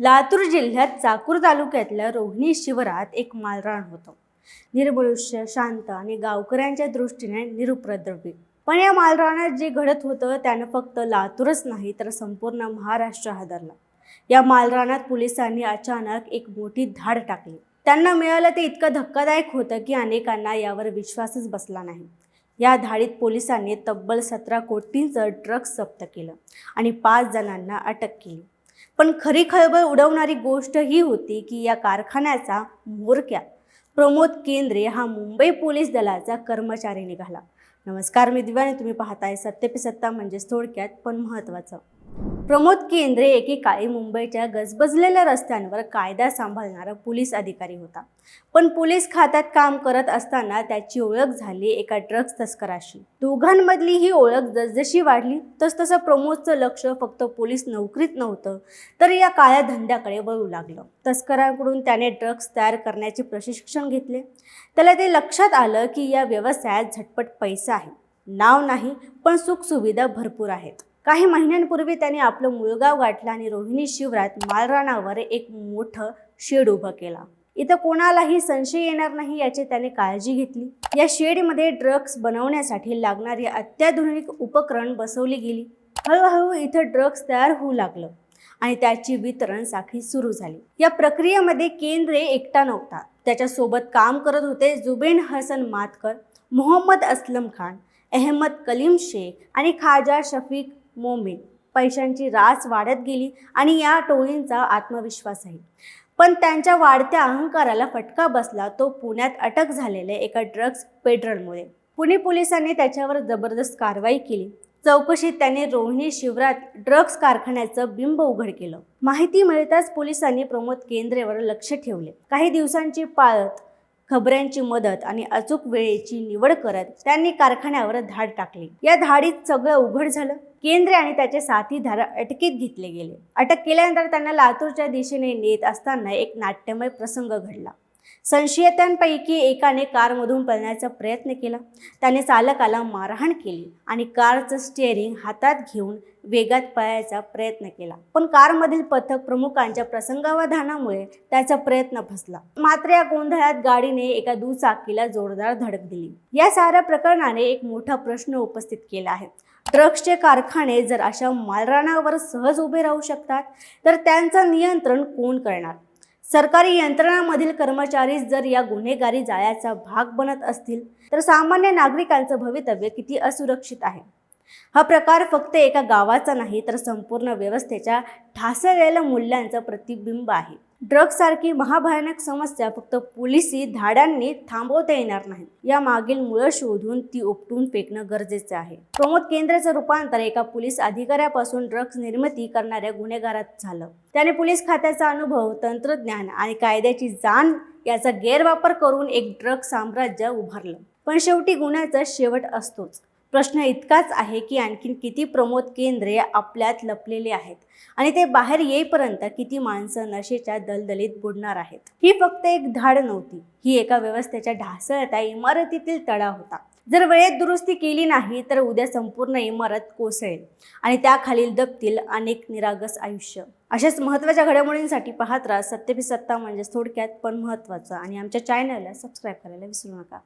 लातूर जिल्ह्यात चाकूर तालुक्यातल्या रोहिणी शिवरात एक मालराण होतं. निर्मनुष्य शांत आणि गावकऱ्यांच्या दृष्टीने निरुपद्रवी. पण या मालराणात जे घडत होतं त्यानं फक्त लातूरच नाही तर संपूर्ण महाराष्ट्र हादरला. या मालराणात पोलिसांनी अचानक एक मोठी धाड टाकली. त्यांना मिळालं ते इतकं धक्कादायक होतं की अनेकांना यावर विश्वासच बसला नाही. या धाडीत पोलिसांनी तब्बल सतरा कोटींचं ड्रग्ज जप्त केलं आणि पाच जणांना अटक केली. पण खरी खळबळ उडवणारी गोष्ट ही होती की या कारखान्याचा म्होरक्या प्रमोद केंद्रे हा मुंबई पोलीस दलाचा कर्मचारी निघाला. नमस्कार मी दिव्याने तुम्ही पाहताय सत्य सत्ता म्हणजेच थोडक्यात पण महत्त्वाचं प्रमोद केंद्रे एकेकाळी मुंबईच्या गजबजलेल्या रस्त्यांवर कायदा सांभाळणारा पोलीस अधिकारी होता. पण पोलीस खात्यात काम करत असताना त्याची ओळख झाली एका ड्रग्ज तस्कराशी. दोघांमधली ही ओळख जसजशी वाढली तसतसं प्रमोदचं लक्ष फक्त पोलीस नोकरीत नव्हतं तर या काळ्या धंद्याकडे वळू लागलं. तस्करांकडून त्याने ड्रग्ज तयार करण्याचे प्रशिक्षण घेतले. त्याला ते लक्षात आलं की या व्यवसायात झटपट पैसा आहे. नाव नाही पण सुखसुविधा भरपूर आहेत. काही महिन्यांपूर्वी त्याने आपलं मुळगाव गाठलं आणि रोहिणी शिवरात मालरानावर एक मोठं शेड उभं केला. इथं कोणालाही संशय येणार नाही याची त्याने काळजी घेतली. या शेडमध्ये ड्रग्ज बनवण्यासाठी लागणारी अत्याधुनिक उपकरण बसवली गेली. हळूहळू इथं ड्रग्ज तयार होऊ लागलं आणि त्याची वितरण साखळी सुरू झाली. या प्रक्रियेमध्ये केंद्रे एकटा नव्हता. त्याच्यासोबत काम करत होते जुबेन हसन मातकर मोहम्मद अस्लम खान अहमद कलीम शेख आणि खाजा शफीक मोमेन पैशांची रास वाढत गेली आणि या टोळींचा आत्मविश्वास आहे. पण त्यांच्या वाढत्या अहंकाराला फटका बसला तो पुण्यात अटक झालेल्या एका ड्रग्ज पेट्रोलमुळे. पुणे पोलिसांनी त्याच्यावर जबरदस्त कारवाई केली. चौकशीत त्याने रोहिणी शिवरात ड्रग्ज कारखान्याचं बिंब उघड केलं. माहिती मिळताच पोलिसांनी प्रमोद केंद्रेवर लक्ष ठेवले. काही दिवसांची पाळत खबऱ्यांची मदत आणि अचूक वेळेची निवड करत त्यांनी कारखान्यावर धाड टाकली. या धाडीत सगळं उघड झालं. केंद्रे आणि त्याचे साथीदार अटकेत घेतले गेले. अटक केल्यानंतर त्यांना लातूरच्या दिशेने नेत असताना एक नाट्यमय प्रसंग घडला. संशयितांपैकी एकाने कारमधून पळण्याचा प्रयत्न केला. त्याने चालकाला मारहाण केली आणि कारचं स्टिअरिंग हातात घेऊन वेगात पळायचा प्रयत्न केला. पण कारमधील पथक प्रमुखांच्या प्रसंगावधानामुळे त्याचा प्रयत्न फसला. मात्र या गोंधळात गाडीने एका दुचाकीला जोरदार धडक दिली. या साऱ्या प्रकरणाने एक मोठा प्रश्न उपस्थित केला आहे. ड्रग्जचे कारखाने जर अशा मालरानावर सहज उभे राहू शकतात तर त्यांचं नियंत्रण कोण करणार? सरकारी यंत्रणांमधील कर्मचारीच जर या गुन्हेगारी जाळ्याचा भाग बनत असतील तर सामान्य नागरिकांचं भवितव्य किती असुरक्षित आहे? हा प्रकार फक्त एका गावाचा नाही तर संपूर्ण व्यवस्थेच्या ठासळलेल्या मूल्यांचं प्रतिबिंब आहे. ड्रग्जसारखी महाभयानक समस्या फक्त पोलिसी धाड्यांनी थांबवता येणार नाही या मागील मुळं शोधून ती उपटून फेकणं गरजेचं आहे. प्रमोद केंद्राचं रूपांतर एका पोलीस अधिकाऱ्यापासून ड्रग्ज निर्मिती करणाऱ्या गुन्हेगारात झालं. त्याने पोलीस खात्याचा अनुभव तंत्रज्ञान आणि कायद्याची जाण याचा गैरवापर करून एक ड्रग साम्राज्य उभारलं. पण शेवटी गुन्ह्याचा शेवट असतोच. प्रश्न इतकाच आहे की आणखीन किती प्रमोद केंद्रे आपल्यात लपलेले आहेत? आणि ते बाहेर येईपर्यंत किती माणसं नशेच्या दलदलीत बुडणार आहेत? ही फक्त एक धाड नव्हती. ही एका व्यवस्थेच्या ढासळत्या इमारतीतील तडा होता. जर वेळेत दुरुस्ती केली नाही तर उद्या संपूर्ण इमारत कोसळेल आणि त्याखालील दबतील अनेक निरागस आयुष्य. अशाच महत्त्वाच्या घडामोडींसाठी पाहत राहा. सत्यपी सत्ता म्हणजेच थोडक्यात पण महत्त्वाचं. आणि आमच्या चॅनलला सबस्क्राईब करायला विसरू नका.